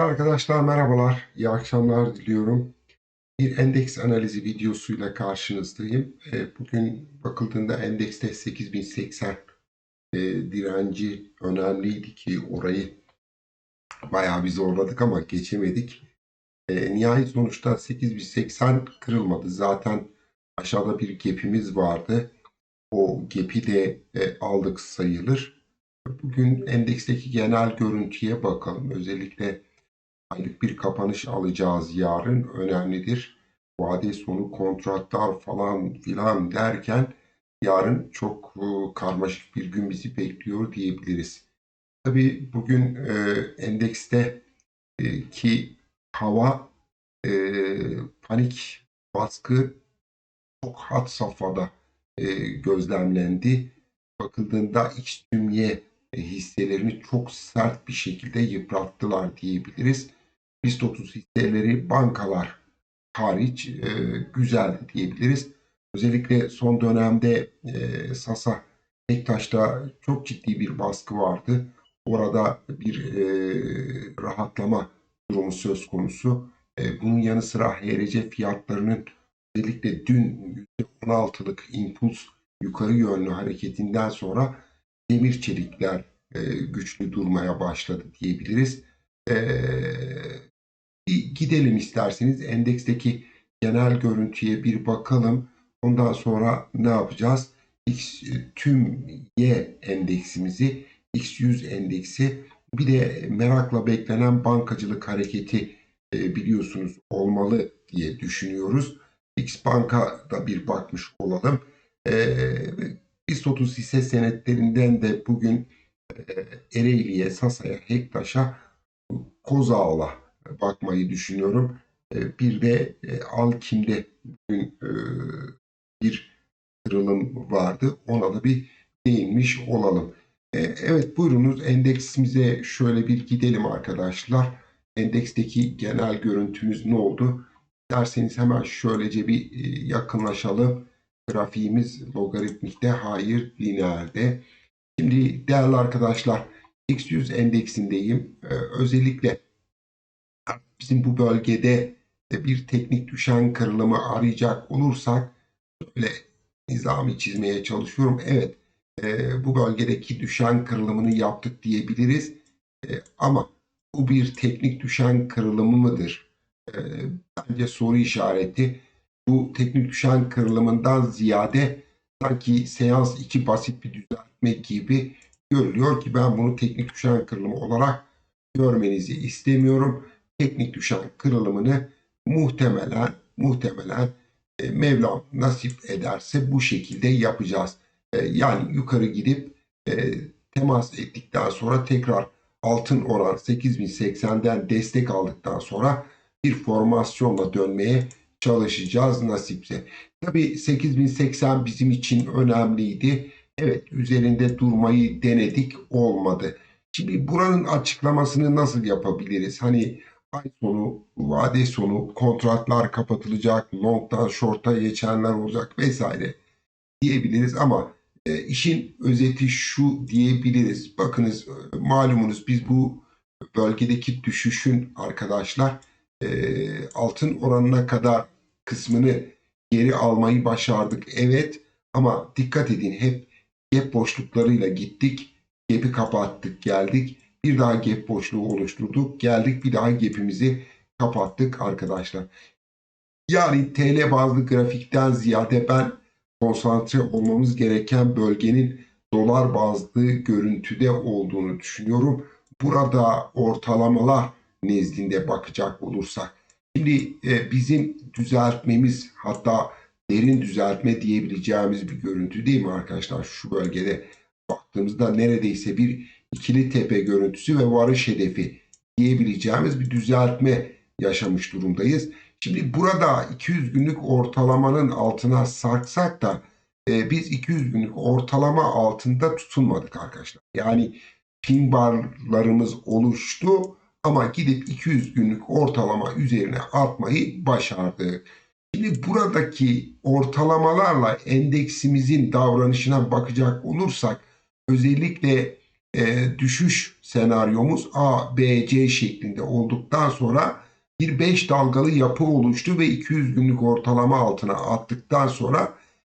Değerli arkadaşlar merhabalar, iyi akşamlar diliyorum. Bir endeks analizi videosuyla karşınızdayım. E, Bugün bakıldığında endekste 8080 e, direnci önemliydi ki orayı bayağı bir zorladık ama geçemedik. E, Nihayet sonuçta 8080 kırılmadı. Zaten aşağıda bir gap'imiz vardı. O gap'i de e, aldık sayılır. Bugün endeksteki genel görüntüye bakalım. Özellikle aylık bir kapanış alacağız yarın önemlidir. Vade sonu kontratlar falan filan derken yarın çok e, karmaşık bir gün bizi bekliyor diyebiliriz. Tabii bugün e, endekste e, ki hava e, panik baskı çok had safhada e, gözlemlendi. Bakıldığında X tüm Y e, hisselerini çok sert bir şekilde yıprattılar diyebiliriz. BIST 30 hisseleri bankalar hariç e, güzel diyebiliriz. Özellikle son dönemde e, Sasa Tektaş'ta çok ciddi bir baskı vardı. Orada bir e, rahatlama durumu söz konusu. E, bunun yanı sıra HRC fiyatlarının özellikle dün %16'lık impuls yukarı yönlü hareketinden sonra demir çelikler e, güçlü durmaya başladı diyebiliriz. E, bir gidelim isterseniz endeksteki genel görüntüye bir bakalım. Ondan sonra ne yapacağız? X tüm Y endeksimizi, X100 endeksi bir de merakla beklenen bankacılık hareketi e, biliyorsunuz olmalı diye düşünüyoruz. X Bank'a da bir bakmış olalım. E, BIST 30 hisse senetlerinden de bugün e, Ereğli'ye, Sasa'ya, Hektaş'a, Kozağol'a bakmayı düşünüyorum. E, bir de e, Alkim'de bugün e, bir kırılım vardı. Ona da bir değinmiş olalım. Evet buyurunuz endeksimize şöyle bir gidelim arkadaşlar. Endeksteki genel görüntümüz ne oldu? Derseniz hemen şöylece bir yakınlaşalım. Grafiğimiz logaritmikte, hayır lineerde. Şimdi değerli arkadaşlar X100 endeksindeyim. Özellikle bizim bu bölgede de bir teknik düşen kırılımı arayacak olursak böyle nizami çizmeye çalışıyorum. Evet e, bu bölgedeki düşen kırılımını yaptık diyebiliriz. E, ama bu bir teknik düşen kırılımı mıdır? E, bence soru işareti. Bu teknik düşen kırılımından ziyade sanki seans 2 basit bir düzeltme gibi görülüyor ki ben bunu teknik düşen kırılımı olarak görmenizi istemiyorum. Teknik düşen kırılımını muhtemelen muhtemelen e, Mevlam nasip ederse bu şekilde yapacağız. E, yani yukarı gidip e, temas ettikten sonra tekrar altın oran 8080'den destek aldıktan sonra bir formasyonla dönmeye çalışacağız nasipse. Tabii 8080 bizim için önemliydi. Evet üzerinde durmayı denedik olmadı. Şimdi buranın açıklamasını nasıl yapabiliriz? Hani ay sonu, vade sonu, kontratlar kapatılacak, long'dan short'a geçenler olacak vesaire diyebiliriz ama e, işin özeti şu diyebiliriz. Bakınız e, malumunuz biz bu bölgedeki düşüşün arkadaşlar e, altın oranına kadar kısmını geri almayı başardık. Evet ama dikkat edin hep gap boşluklarıyla gittik. Gap'i kapattık geldik. Bir daha gap boşluğu oluşturduk. Geldik bir daha gap'imizi kapattık arkadaşlar. Yani TL bazlı grafikten ziyade ben konsantre olmamız gereken bölgenin dolar bazlı görüntüde olduğunu düşünüyorum. Burada ortalamalar nezdinde bakacak olursak. Şimdi e, bizim düzeltmemiz hatta derin düzeltme diyebileceğimiz bir görüntü değil mi arkadaşlar? Şu bölgede baktığımızda neredeyse bir ikili tepe görüntüsü ve varış hedefi diyebileceğimiz bir düzeltme yaşamış durumdayız. Şimdi burada 200 günlük ortalamanın altına sarksak da e, biz 200 günlük ortalama altında tutunmadık arkadaşlar. Yani pin barlarımız oluştu ama gidip 200 günlük ortalama üzerine atmayı başardık. Şimdi buradaki ortalamalarla endeksimizin davranışına bakacak olursak özellikle e, düşüş senaryomuz A, B, C şeklinde olduktan sonra bir 5 dalgalı yapı oluştu ve 200 günlük ortalama altına attıktan sonra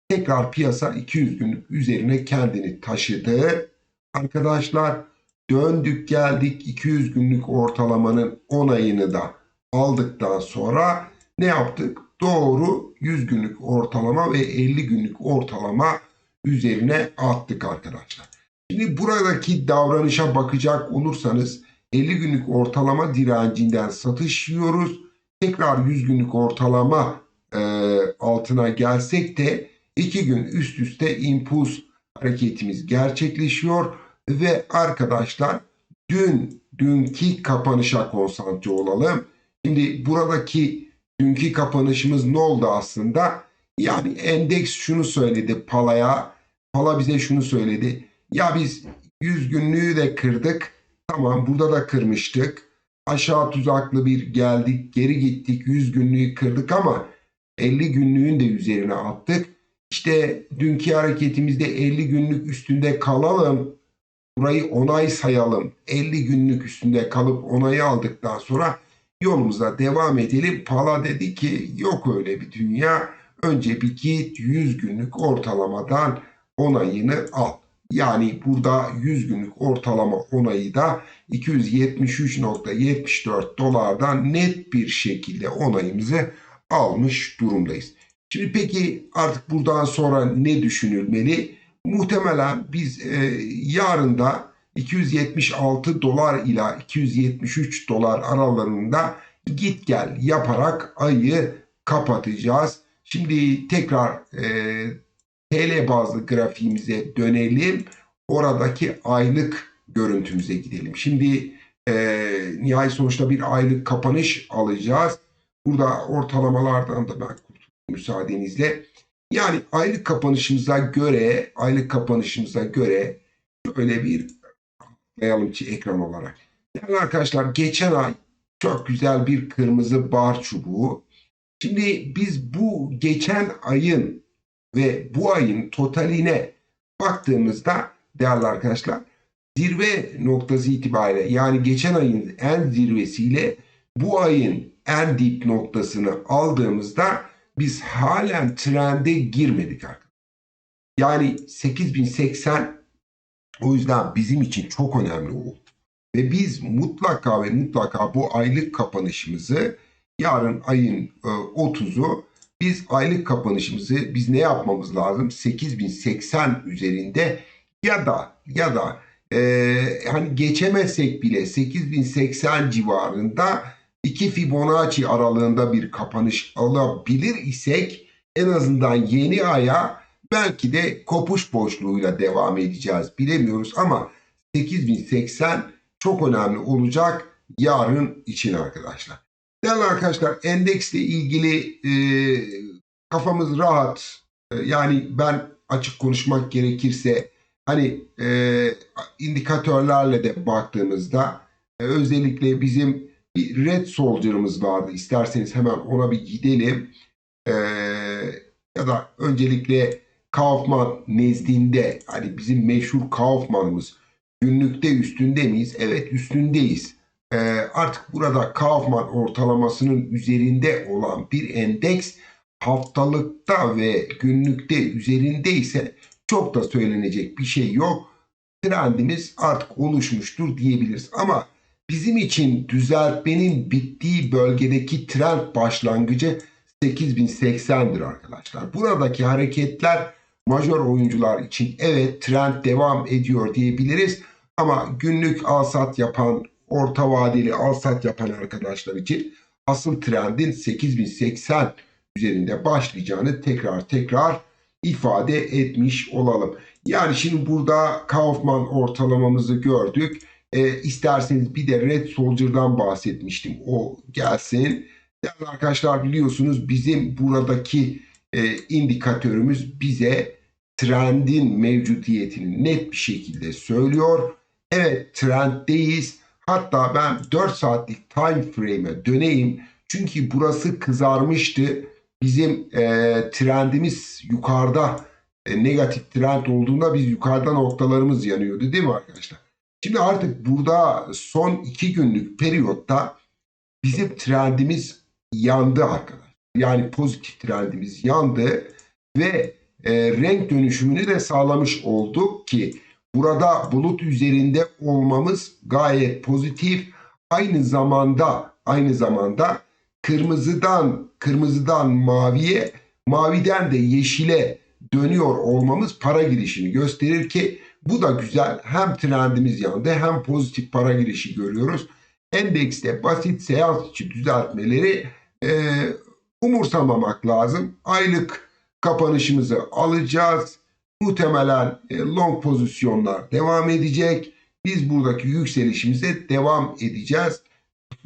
tekrar piyasa 200 günlük üzerine kendini taşıdı. Arkadaşlar döndük geldik 200 günlük ortalamanın onayını da aldıktan sonra ne yaptık? Doğru 100 günlük ortalama ve 50 günlük ortalama üzerine attık arkadaşlar. Şimdi buradaki davranışa bakacak olursanız 50 günlük ortalama direncinden satış yiyoruz. Tekrar 100 günlük ortalama e, altına gelsek de 2 gün üst üste impuls hareketimiz gerçekleşiyor ve arkadaşlar dün dünkü kapanışa konsantre olalım. Şimdi buradaki dünkü kapanışımız ne oldu aslında? Yani endeks şunu söyledi Pala'ya. Pala bize şunu söyledi. Ya biz 100 günlüğü de kırdık. Tamam burada da kırmıştık. Aşağı tuzaklı bir geldik geri gittik 100 günlüğü kırdık ama 50 günlüğün de üzerine attık. İşte dünkü hareketimizde 50 günlük üstünde kalalım. Burayı onay sayalım. 50 günlük üstünde kalıp onayı aldıktan sonra yolumuza devam edelim. Pala dedi ki yok öyle bir dünya. Önce bir git 100 günlük ortalamadan onayını al. Yani burada 100 günlük ortalama onayı da 273.74 dolardan net bir şekilde onayımızı almış durumdayız. Şimdi peki artık buradan sonra ne düşünülmeli? Muhtemelen biz e, yarın da 276 dolar ile 273 dolar aralarında git gel yaparak ayı kapatacağız. Şimdi tekrar e, TL bazlı grafiğimize dönelim. Oradaki aylık görüntümüze gidelim. Şimdi e, nihai sonuçta bir aylık kapanış alacağız. Burada ortalamalardan da ben kurtuldum müsaadenizle. Yani aylık kapanışımıza göre, aylık kapanışımıza göre şöyle bir atlayalım ki ekran olarak. Yani arkadaşlar geçen ay çok güzel bir kırmızı bar çubuğu. Şimdi biz bu geçen ayın ve bu ayın totaline baktığımızda değerli arkadaşlar zirve noktası itibariyle yani geçen ayın en zirvesiyle bu ayın en dip noktasını aldığımızda biz halen trende girmedik arkadaşlar. Yani 8080 o yüzden bizim için çok önemli oldu. Ve biz mutlaka ve mutlaka bu aylık kapanışımızı yarın ayın 30'u biz aylık kapanışımızı biz ne yapmamız lazım? 8080 üzerinde ya da ya da e, hani geçemezsek bile 8080 civarında iki Fibonacci aralığında bir kapanış alabilir isek en azından yeni aya belki de kopuş boşluğuyla devam edeceğiz bilemiyoruz ama 8080 çok önemli olacak yarın için arkadaşlar. Değerli arkadaşlar endeksle ilgili e, kafamız rahat. E, yani ben açık konuşmak gerekirse hani e, indikatörlerle de baktığımızda e, özellikle bizim bir red soldier'ımız vardı. İsterseniz hemen ona bir gidelim. E, ya da öncelikle Kaufman nezdinde hani bizim meşhur Kaufman'ımız günlükte üstünde miyiz? Evet üstündeyiz. E, artık burada Kaufman ortalamasının üzerinde olan bir endeks haftalıkta ve günlükte üzerinde ise çok da söylenecek bir şey yok. Trendimiz artık oluşmuştur diyebiliriz. Ama bizim için düzeltmenin bittiği bölgedeki trend başlangıcı 8080'dir arkadaşlar. Buradaki hareketler majör oyuncular için evet trend devam ediyor diyebiliriz. Ama günlük alsat yapan, orta vadeli alsat yapan arkadaşlar için asıl trendin 8080 üzerinde başlayacağını tekrar tekrar ifade etmiş olalım. Yani şimdi burada Kaufman ortalamamızı gördük. E, isterseniz bir de Red Soldier'dan bahsetmiştim. O gelsin. Değerli arkadaşlar biliyorsunuz bizim buradaki e, indikatörümüz bize trendin mevcudiyetini net bir şekilde söylüyor. Evet trenddeyiz. Hatta ben 4 saatlik time frame'e döneyim. Çünkü burası kızarmıştı. Bizim e, trendimiz yukarıda e, negatif trend olduğunda biz yukarıda noktalarımız yanıyordu değil mi arkadaşlar? Şimdi artık burada son iki günlük periyotta bizim trendimiz yandı arkadaşlar. Yani pozitif trendimiz yandı ve e, renk dönüşümünü de sağlamış olduk ki burada bulut üzerinde olmamız gayet pozitif. Aynı zamanda aynı zamanda kırmızıdan kırmızıdan maviye, maviden de yeşile dönüyor olmamız para girişini gösterir ki bu da güzel. Hem trendimiz yandı hem pozitif para girişi görüyoruz. Endekste basit seans içi düzeltmeleri e, umursamamak lazım. Aylık kapanışımızı alacağız. Muhtemelen e, long pozisyonlar devam edecek. Biz buradaki yükselişimize devam edeceğiz.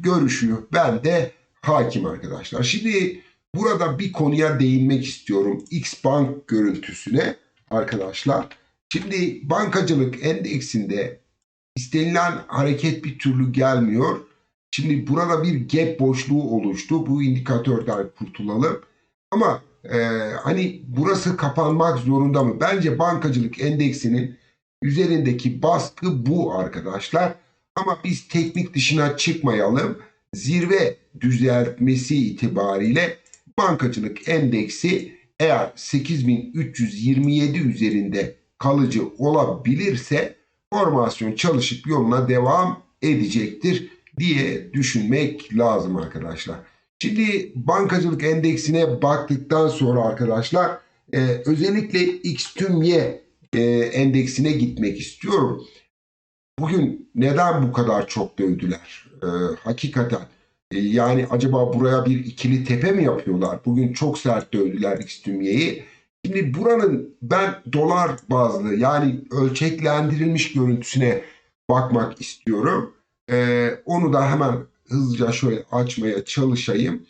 Görüşü ben de hakim arkadaşlar. Şimdi burada bir konuya değinmek istiyorum. X Bank görüntüsüne arkadaşlar. Şimdi bankacılık endeksinde istenilen hareket bir türlü gelmiyor. Şimdi burada bir gap boşluğu oluştu. Bu indikatörden kurtulalım. Ama e, hani burası kapanmak zorunda mı? Bence bankacılık endeksinin üzerindeki baskı bu arkadaşlar. Ama biz teknik dışına çıkmayalım. Zirve düzeltmesi itibariyle bankacılık endeksi eğer 8327 üzerinde kalıcı olabilirse formasyon çalışıp yoluna devam edecektir diye düşünmek lazım arkadaşlar. Şimdi bankacılık endeksine baktıktan sonra arkadaşlar e, özellikle X tüm Y e, endeksine gitmek istiyorum. Bugün neden bu kadar çok dövdüler? E, hakikaten e, yani acaba buraya bir ikili tepe mi yapıyorlar? Bugün çok sert dövdüler X tüm Y'yi. Şimdi buranın ben dolar bazlı yani ölçeklendirilmiş görüntüsüne bakmak istiyorum. Ee, onu da hemen hızlıca şöyle açmaya çalışayım.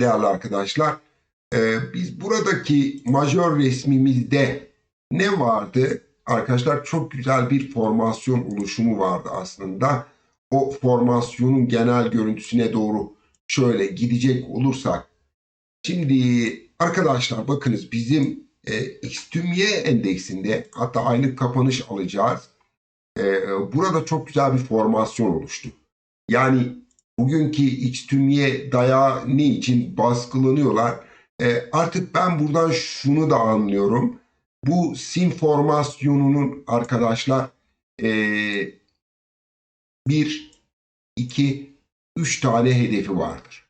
Değerli arkadaşlar. Ee, biz buradaki majör resmimizde ne vardı? Arkadaşlar çok güzel bir formasyon oluşumu vardı aslında. O formasyonun genel görüntüsüne doğru şöyle gidecek olursak. Şimdi arkadaşlar bakınız bizim e, XTÜMY endeksinde hatta aylık kapanış alacağız. E, burada çok güzel bir formasyon oluştu. Yani bugünkü XTÜMY dayağı ne için baskılanıyorlar? E, artık ben buradan şunu da anlıyorum. Bu sim formasyonunun arkadaşlar e, bir, iki, üç tane hedefi vardır.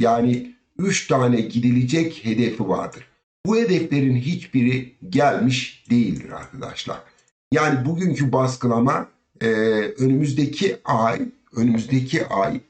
Yani üç tane gidilecek hedefi vardır. Bu hedeflerin hiçbiri gelmiş değildir arkadaşlar. Yani bugünkü baskılama e, önümüzdeki ay, önümüzdeki ay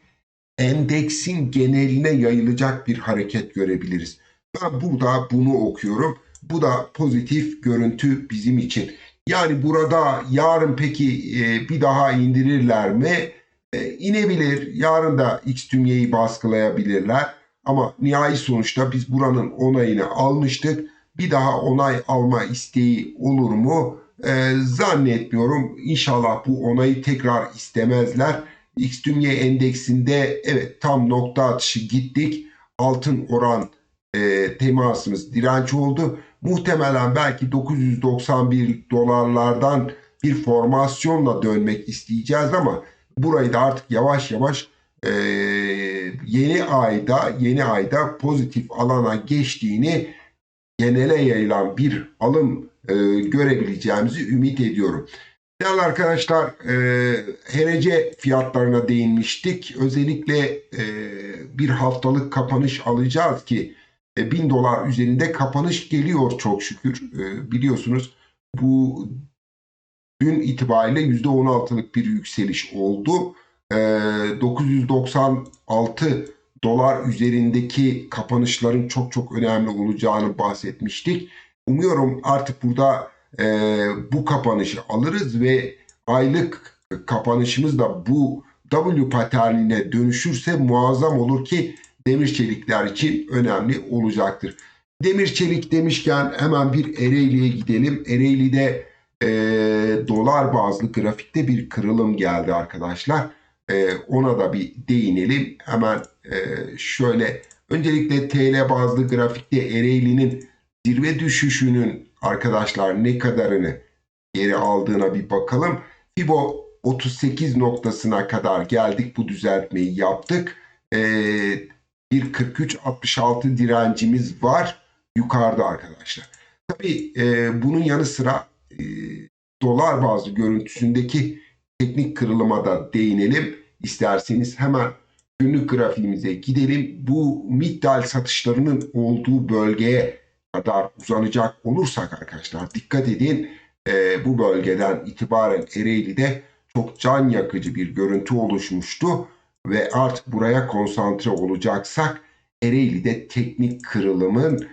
endeksin geneline yayılacak bir hareket görebiliriz. Ben burada bunu okuyorum. Bu da pozitif görüntü bizim için. Yani burada yarın peki e, bir daha indirirler mi? E, inebilir. Yarın da X tümyeyi baskılayabilirler. Ama nihai sonuçta biz buranın onayını almıştık. Bir daha onay alma isteği olur mu? Ee, zannetmiyorum. İnşallah bu onayı tekrar istemezler. X Dünya Endeksinde evet tam nokta atışı gittik. Altın oran e, temasımız direnç oldu. Muhtemelen belki 991 dolarlardan bir formasyonla dönmek isteyeceğiz ama burayı da artık yavaş yavaş e, yeni ayda yeni ayda pozitif alana geçtiğini genele yayılan bir alım e, görebileceğimizi ümit ediyorum. Değerli arkadaşlar e, HRC fiyatlarına değinmiştik. Özellikle e, bir haftalık kapanış alacağız ki e, 1000 dolar üzerinde kapanış geliyor çok şükür. E, biliyorsunuz bu dün itibariyle %16'lık bir yükseliş oldu. 996 ee, dolar üzerindeki kapanışların çok çok önemli olacağını bahsetmiştik. Umuyorum artık burada e, bu kapanışı alırız ve aylık kapanışımız da bu W paternine dönüşürse muazzam olur ki demir çelikler için önemli olacaktır. Demir çelik demişken hemen bir Ereğli'ye gidelim. Ereğli'de e, dolar bazlı grafikte bir kırılım geldi arkadaşlar. E, ona da bir değinelim. Hemen e, şöyle öncelikle TL bazlı grafikte Ereğli'nin zirve düşüşünün arkadaşlar ne kadarını geri aldığına bir bakalım. Fibo 38 noktasına kadar geldik. Bu düzeltmeyi yaptık. Ee, bir 43-66 direncimiz var yukarıda arkadaşlar. Tabii e, bunun yanı sıra e, dolar bazlı görüntüsündeki teknik kırılıma da değinelim. İsterseniz hemen günlük grafiğimize gidelim. Bu middal satışlarının olduğu bölgeye kadar uzanacak olursak arkadaşlar dikkat edin e, bu bölgeden itibaren Ereğli'de çok can yakıcı bir görüntü oluşmuştu ve artık buraya konsantre olacaksak Ereğli'de teknik kırılımın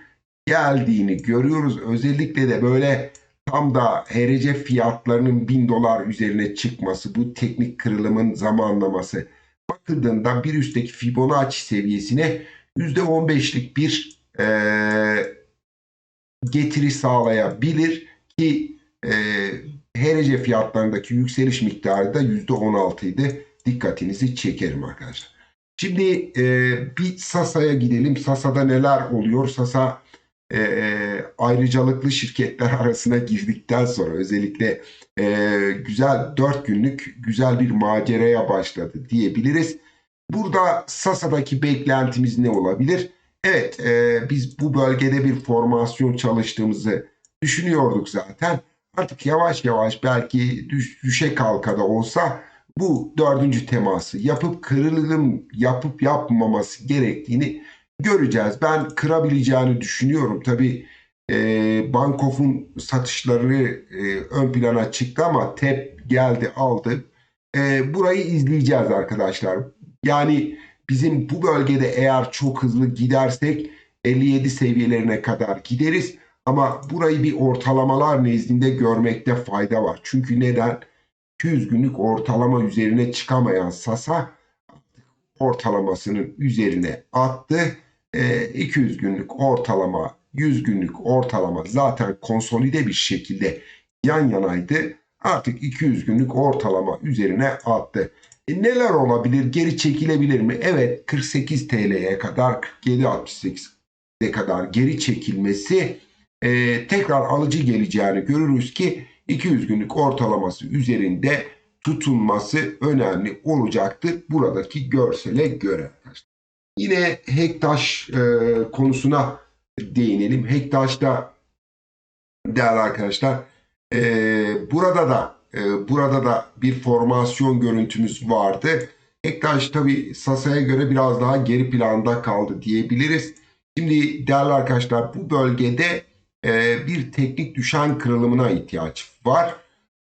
geldiğini görüyoruz. Özellikle de böyle tam da HRC fiyatlarının 1000 dolar üzerine çıkması, bu teknik kırılımın zamanlaması bakıldığında bir üstteki Fibonacci seviyesine %15'lik bir e, getiri sağlayabilir ki e, HRC fiyatlarındaki yükseliş miktarı da %16 idi. Dikkatinizi çekerim arkadaşlar. Şimdi e, bir Sasa'ya gidelim. Sasa'da neler oluyor? Sasa e, ayrıcalıklı şirketler arasına girdikten sonra özellikle e, güzel 4 günlük güzel bir maceraya başladı diyebiliriz. Burada Sasa'daki beklentimiz ne olabilir? Evet e, biz bu bölgede bir formasyon çalıştığımızı düşünüyorduk zaten. Artık yavaş yavaş belki düş, düşe kalka da olsa bu dördüncü teması yapıp kırılım yapıp yapmaması gerektiğini göreceğiz. Ben kırabileceğini düşünüyorum. Tabi e, Bankof'un satışları e, ön plana çıktı ama TEP geldi aldı. E, burayı izleyeceğiz arkadaşlar. Yani bizim bu bölgede eğer çok hızlı gidersek 57 seviyelerine kadar gideriz. Ama burayı bir ortalamalar nezdinde görmekte fayda var. Çünkü neden? 200 günlük ortalama üzerine çıkamayan Sasa ortalamasının üzerine attı. E, 200 günlük ortalama, 100 günlük ortalama zaten konsolide bir şekilde yan yanaydı. Artık 200 günlük ortalama üzerine attı. E, neler olabilir? Geri çekilebilir mi? Evet 48 TL'ye kadar 47.68'e kadar geri çekilmesi e, tekrar alıcı geleceğini görürüz ki 200 günlük ortalaması üzerinde tutunması önemli olacaktır buradaki görsele göre. Yine Hektaş e, konusuna değinelim. Hektaş'ta değerli arkadaşlar e, burada da e, burada da bir formasyon görüntümüz vardı. Hektaş tabi Sasa'ya göre biraz daha geri planda kaldı diyebiliriz. Şimdi değerli arkadaşlar bu bölgede e, bir teknik düşen kırılımına ihtiyaç var.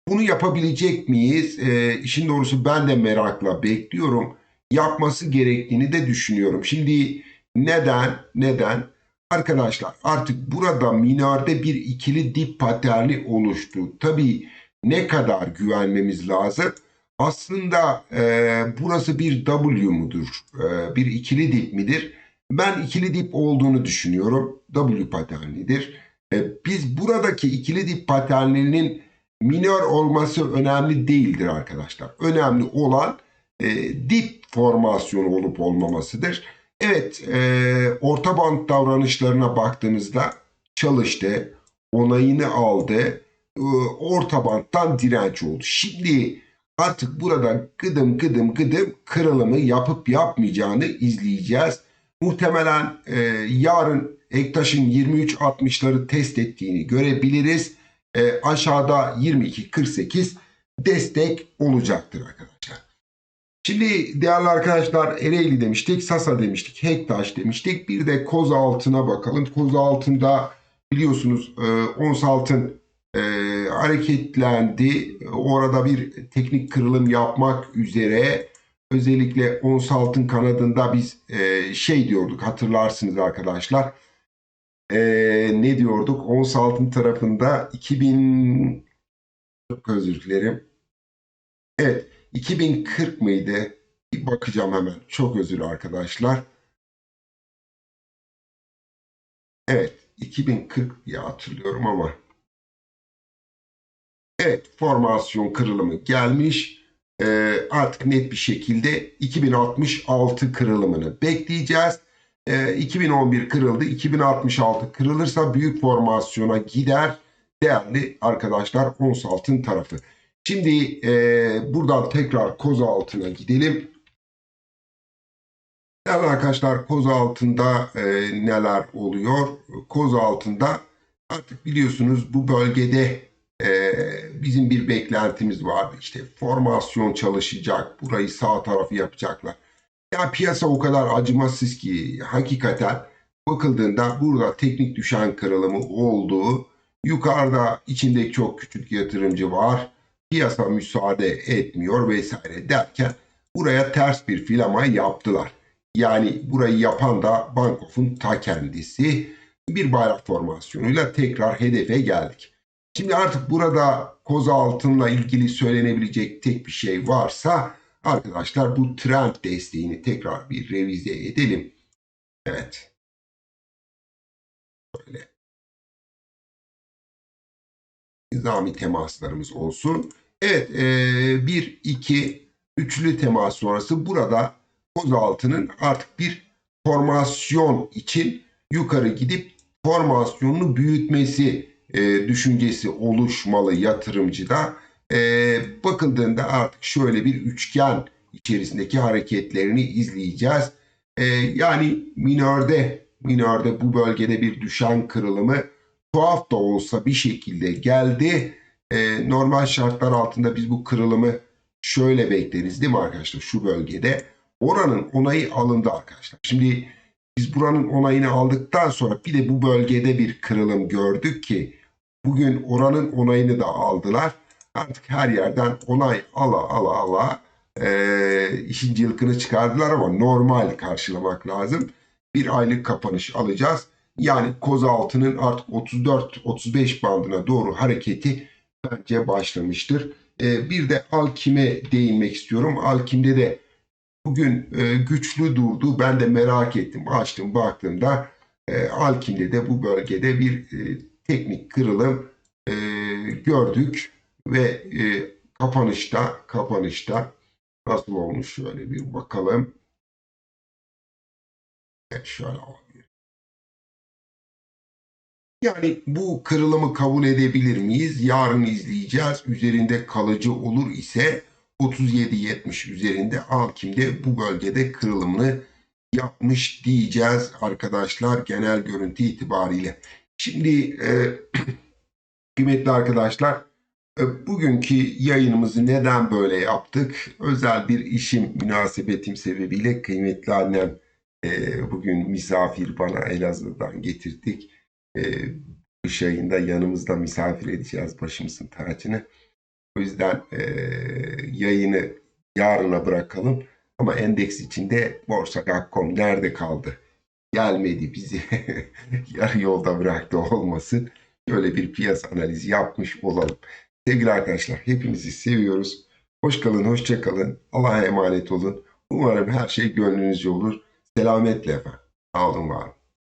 Bunu yapabilecek miyiz? E, işin doğrusu ben de merakla bekliyorum. Yapması gerektiğini de düşünüyorum. Şimdi neden? Neden? Arkadaşlar artık burada minarede bir ikili dip paterni oluştu. Tabii ne kadar güvenmemiz lazım? Aslında e, burası bir W mudur? E, bir ikili dip midir? Ben ikili dip olduğunu düşünüyorum. W paternidir. E, biz buradaki ikili dip paternlerinin minör olması önemli değildir arkadaşlar. Önemli olan e, dip formasyonu olup olmamasıdır. Evet, e, orta band davranışlarına baktığımızda çalıştı, onayını aldı, orta bandtan direnç oldu. Şimdi artık burada gıdım gıdım gıdım kırılımı yapıp yapmayacağını izleyeceğiz. Muhtemelen e, yarın Ektaş'ın 23.60'ları test ettiğini görebiliriz. E, aşağıda 22.48 destek olacaktır arkadaşlar. Şimdi değerli arkadaşlar Ereğli demiştik, Sasa demiştik, Hektaş demiştik. Bir de koz altına bakalım. Koz altında biliyorsunuz e, ons altın e, hareketlendi. Orada bir teknik kırılım yapmak üzere özellikle ons altın kanadında biz e, şey diyorduk hatırlarsınız arkadaşlar e, ne diyorduk? Ons altın tarafında 2000 çok özür dilerim. Evet 2040 mıydı? Bir bakacağım hemen. Çok özür arkadaşlar. Evet 2040 diye hatırlıyorum ama Evet formasyon kırılımı gelmiş. Ee, artık net bir şekilde 2066 kırılımını bekleyeceğiz. E, 2011 kırıldı. 2066 kırılırsa büyük formasyona gider değerli arkadaşlar ons altın tarafı. Şimdi e, buradan tekrar koza altına gidelim. Evet arkadaşlar koza altında e, neler oluyor? Koza altında artık biliyorsunuz bu bölgede e, bizim bir beklentimiz vardı. İşte formasyon çalışacak, burayı sağ tarafı yapacaklar. Ya piyasa o kadar acımasız ki hakikaten bakıldığında burada teknik düşen kırılımı olduğu, yukarıda içinde çok küçük yatırımcı var, piyasa müsaade etmiyor vesaire derken buraya ters bir filama yaptılar. Yani burayı yapan da Bankof'un ta kendisi bir bayrak formasyonuyla tekrar hedefe geldik. Şimdi artık burada koza altınla ilgili söylenebilecek tek bir şey varsa arkadaşlar bu trend desteğini tekrar bir revize edelim. Evet. Böyle. Nizami temaslarımız olsun. Evet, e, bir, iki, üçlü temas sonrası burada koz altının artık bir formasyon için yukarı gidip formasyonunu büyütmesi e, düşüncesi oluşmalı yatırımcıda. E, bakıldığında artık şöyle bir üçgen içerisindeki hareketlerini izleyeceğiz. E, yani minörde, minörde bu bölgede bir düşen kırılımı tuhaf da olsa bir şekilde geldi. E, normal şartlar altında biz bu kırılımı şöyle bekleriz değil mi arkadaşlar şu bölgede? Oranın onayı alındı arkadaşlar. Şimdi biz buranın onayını aldıktan sonra bir de bu bölgede bir kırılım gördük ki bugün oranın onayını da aldılar. Artık her yerden onay ala ala ala e, işin cılkını çıkardılar ama normal karşılamak lazım. Bir aylık kapanış alacağız. Yani koz altının artık 34-35 bandına doğru hareketi bence başlamıştır. E, bir de Alkim'e değinmek istiyorum. Alkim'de de bugün e, güçlü durdu. Ben de merak ettim. Açtım baktığımda e, Alkim'de de bu bölgede bir e, teknik kırılım e, gördük ve e, kapanışta kapanışta nasıl olmuş şöyle bir bakalım. Evet şöyle. Yani bu kırılımı kabul edebilir miyiz? Yarın izleyeceğiz. Üzerinde kalıcı olur ise 37-70 üzerinde Alkim'de bu bölgede kırılımını yapmış diyeceğiz arkadaşlar genel görüntü itibariyle. Şimdi e, kıymetli arkadaşlar e, bugünkü yayınımızı neden böyle yaptık? Özel bir işim münasebetim sebebiyle kıymetli annem e, bugün misafir bana Elazığ'dan getirdik. E, kış ayında yanımızda misafir edeceğiz başımızın tacını. O yüzden e, yayını yarına bırakalım. Ama endeks içinde borsa.com nerede kaldı? Gelmedi bizi yarı yolda bıraktı olmasın. Şöyle bir piyasa analizi yapmış olalım. Sevgili arkadaşlar hepinizi seviyoruz. Hoş kalın, hoşça kalın. Allah'a emanet olun. Umarım her şey gönlünüzce olur. Selametle efendim. Sağ olun, var olun.